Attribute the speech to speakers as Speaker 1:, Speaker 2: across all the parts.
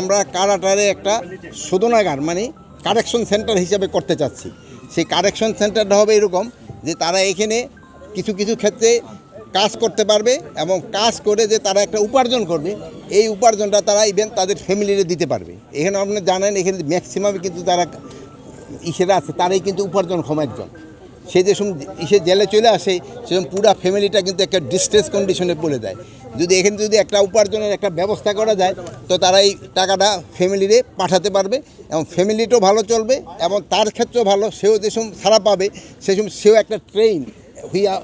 Speaker 1: আমরা কারাটারে একটা শোধনাগার মানে কারেকশন সেন্টার হিসাবে করতে চাচ্ছি। সেই কারেকশন সেন্টারটা হবে এরকম যে তারা এখানে কিছু কিছু ক্ষেত্রে কাজ করতে পারবে এবং কাজ করে যে তারা একটা উপার্জন করবে, এই উপার্জনটা তারা ইভেন তাদের ফ্যামিলিরে দিতে পারবে। এখানে আপনি জানেন, এখানে ম্যাক্সিমাম কিন্তু তারা ইসেরা আছে, তারাই কিন্তু উপার্জন উপার্জনক্ষম একজন। সে যে ইসে জেলে চলে আসে সেরকম পুরা ফ্যামিলিটা কিন্তু একটা ডিস্ট্রেস কন্ডিশনে পড়ে যায় যদি এখানে যদি একটা উপার্জনের একটা ব্যবস্থা করা যায়, তো তারা এই টাকাটা ফ্যামিলিরে পাঠাতে পারবে এবং ফ্যামিলিটাও ভালো চলবে এবং তার ক্ষেত্রেও ভালো। সেও যে সময় ছাড়া পাবে, সে সময় সেও একটা ট্রেন হইয়া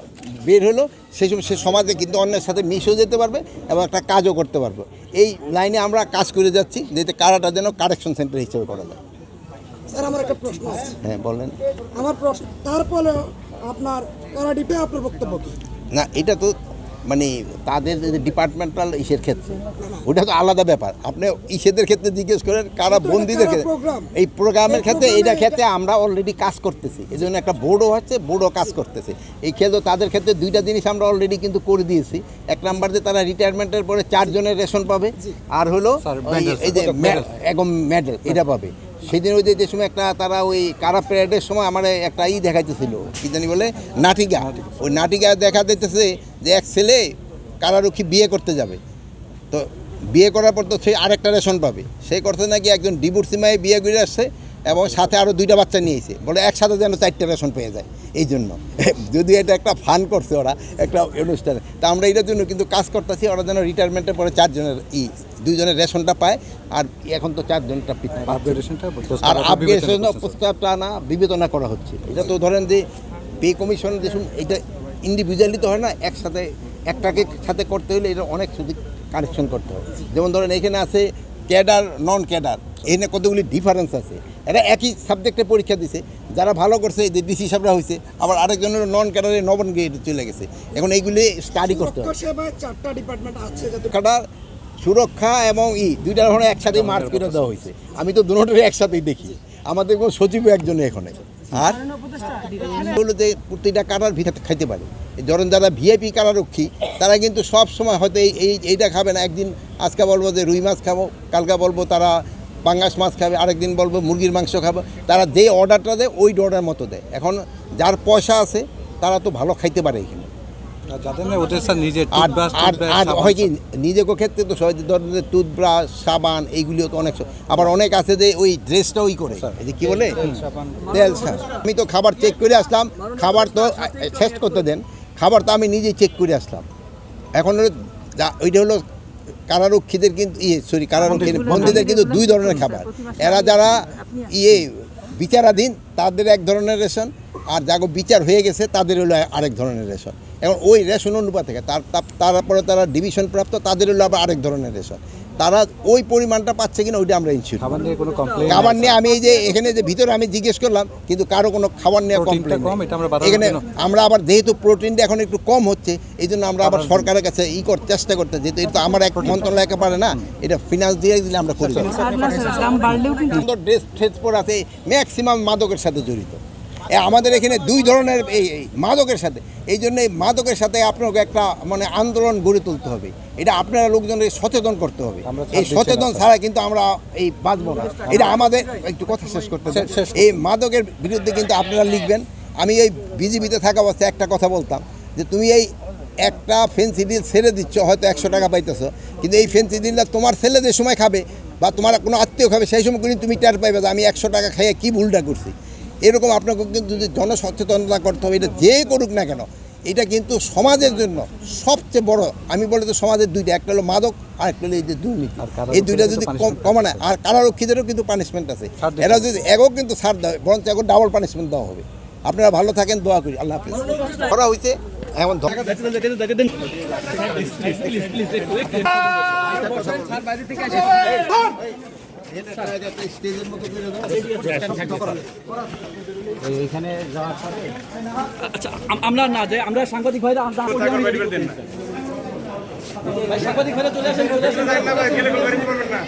Speaker 1: বের হলো সময় সে সমাজে কিন্তু অন্যের সাথে মিশেও যেতে পারবে এবং একটা কাজও করতে পারবে। এই লাইনে আমরা কাজ করে যাচ্ছি, যাতে কারাটা যেন কারেকশন সেন্টার হিসেবে করা যায়।
Speaker 2: স্যার আমার একটা প্রশ্ন আছে।
Speaker 1: হ্যাঁ বলেন।
Speaker 2: আমার প্রশ্ন তারপরে আপনার করাডিপে আপনার বক্তব্য কি?
Speaker 1: না এটা তো মানে তাদের ডিপার্টমেন্টাল ইসের ক্ষেত্রে ওটা তো আলাদা ব্যাপার। আপনি ইসেদের ক্ষেত্রে জিজ্ঞেস করেন কারা বন্দীদের ক্ষেত্রে? এই প্রোগ্রামের ক্ষেত্রে
Speaker 2: এর
Speaker 1: ক্ষেত্রে আমরা অলরেডি কাজ করতেছি। এই জন্য একটা বোর্ডও হচ্ছে বোর্ডও কাজ করতেছে। এই ক্ষেত্রে তাদের ক্ষেত্রে দুইটা জিনিস আমরা অলরেডি কিন্তু করে দিয়েছি। এক নাম্বার যে তারা রিটায়ারমেন্টের পরে চারজনের রেশন পাবে আর হলো এই যে একদম মেডেল এটা পাবে। সেদিন ওই যে সময় একটা তারা ওই কারা প্যারেডের সময় আমার একটা ই দেখাইতেছিল, কি জানি বলে? নাটিকা। ওই নাটিকা দেখা দিতেছে যে এক ছেলে কারারক্ষী বিয়ে করতে যাবে। তো বিয়ে করার পর তো সে আরেকটা রেশন পাবে। সেই করতে নাকি একজন ডিভোর্সি মায়ে বিয়ে করে আসছে। এবং সাথে আরও দুইটা বাচ্চা নিয়েছে। বলে একসাথে যেন চারটে রেশন পেয়ে যায়। এই জন্য। যদি এটা একটা ফান করছে ওরা একটা অনুষ্ঠানে। তা আমরা এটার জন্য কিন্তু কাজ করতেছি ওরা যেন রিটায়ারমেন্টের পরে চারজনের ই দুইজনের রেশনটা পায়। আর এখন তো চারজনটা। আর আপগ্রেডেশন প্রস্তাবটা না বিবেচনা করা হচ্ছে। এটা তো ধরেন যে পে কমিশন যে এটা ইন্ডিভিজুয়ালি তো হয় না একসাথে একটাকে সাথে করতে হলে এটা অনেক সুযোগ কানেকশন করতে হয়। যেমন ধরেন এখানে আছে ক্যাডার নন ক্যাডার এখানে কতগুলি ডিফারেন্স আছে? এরা একই সাবজেক্টে পরীক্ষা দিছে যারা ভালো করছে যে ডিসি সাহেবরা হয়েছে আবার আরেকজনের নন ক্যাডারে নবন গেটে চলে গেছে। এখন এইগুলি স্টাডি করতে
Speaker 2: সুরক্ষা চারটা ডিপার্টমেন্ট আছে যাতে
Speaker 1: সুরক্ষা এবং ই দুইটা ধরনের একসাথে মার্চ করে দেওয়া হয়েছে আমি তো দুটোটাই একসাথেই দেখি। আমাদের কোনো সচিবও একজন এখানে। আর হলো যে প্রতিটা কারার ভিতরে খাইতে পারে। এই ধরেন যারা ভিআইপি কারারক্ষী তারা কিন্তু সব সময় হয়তো এই এইটা খাবে না। একদিন আজকে বলব যে রুই মাছ খাব কালকে বলব তারা পাঙ্গাস মাছ খাবে আরেকদিন বলব মুরগির মাংস খাব। তারা যে অর্ডারটা দেয় ওই অর্ডার মতো দেয়। এখন যার পয়সা আছে তারা তো ভালো খাইতে পারে এখানে। আর হয় কি নিজেকে ক্ষেত্রে তো সহজে ধরেন টুথব্রাশ সাবান এইগুলিও তো অনেক আবার অনেক আছে যে ওই ড্রেসটা ওই করে। যে কি বলে? তেল। আমি তো খাবার চেক করে আসলাম। খাবার তো শেষ করতে দেন। খাবার তো আমি নিজেই চেক করে আসলাম। এখন ওইটা হলো কারারক্ষীদের কিন্তু ইয়ে সরি কারারক্ষীদের বন্দীদের কিন্তু দুই ধরনের খাবার। এরা যারা ইয়ে বিচারাধীন তাদের এক ধরনের রেশন আর যাগো বিচার হয়ে গেছে তাদের হলো আরেক ধরনের রেশন। এখন ওই রেশন অনুপাত থেকে তার- তারপরে তারা ডিভিশন প্রাপ্ত তাদের হলো আবার আরেক ধরনের রেশন তারা ওই পরিমাণটা পাচ্ছে কিনা ওইটা আমরা ইনশিওর
Speaker 3: খাবার নিয়ে কোনো কমপ্লেন
Speaker 1: খাবার নিয়ে আমি এই যে এখানে যে ভিতরে আমি জিজ্ঞেস করলাম কিন্তু কারও কোনো খাবার নিয়ে কমপ্লেন
Speaker 3: কম, এটা আমরা বাড়ানোর
Speaker 1: এখানে আমরা আবার যেহেতু প্রোটিনটা এখন একটু কম হচ্ছে এই জন্য আমরা আবার সরকারের কাছে ই কর চেষ্টা করতে যেহেতু এটা তো আমার এক মন্ত্রণালয় একে পারে না এটা ফিনান্স দিয়ে দিলে আমরা করি।
Speaker 4: দাম বাড়লেও কিন্তু
Speaker 1: সুন্দর ড্রেস ট্রেস পর আছে ম্যাক্সিমাম মাদকের সাথে জড়িত। আমাদের এখানে দুই ধরনের এই মাদকের সাথে। এই জন্য এই মাদকের সাথে আপনাকে একটা মানে আন্দোলন গড়ে তুলতে হবে। এটা আপনারা লোকজনকে সচেতন করতে হবে। এই সচেতন। ছাড়া কিন্তু আমরা এই বাঁচবো না। এটা আমাদের একটু কথা শেষ করতে হবে। এই মাদকের বিরুদ্ধে কিন্তু আপনারা লিখবেন। আমি এই বিজিবিতে থাকা অবস্থায় একটা কথা বলতাম যে তুমি এই একটা ফেন্সিডিল ছেড়ে দিচ্ছ হয়তো একশো টাকা পাইতেছো। কিন্তু এই ফেন্সিডিলটা তোমার ছেলে যে সময় খাবে বা তোমার কোনো আত্মীয় খাবে সেই সময় কিন্তু তুমি টের পাইবে যে আমি একশো টাকা খাইয়ে কী ভুলটা করছি। এরকম আপনাকে কিন্তু যদি জনসচেতনতা করতে হবে এটা যে করুক না কেন এটা কিন্তু সমাজের জন্য সবচেয়ে বড় আমি বলে তো সমাজের দুইটা একটা হলো মাদক আর একটা হলো এই যে দুর্নীতি এই দুইটা যদি কমানো হয়, আর কারারক্ষীদেরও কিন্তু পানিশমেন্ট আছে এরা যদি এগো কিন্তু ছাড় দেয় বরঞ্চ এখন ডাবল পানিশমেন্ট দেওয়া হবে আপনারা ভালো থাকেন দোয়া করি আল্লাহ হাফিজ করা হয়েছে এখন ধ-
Speaker 5: আচ্ছা আমরা না যে আমরা সাংবাদিক ভাইরা সাংবাদিক ভাইরা চলে আসেন চলে আসেন। না।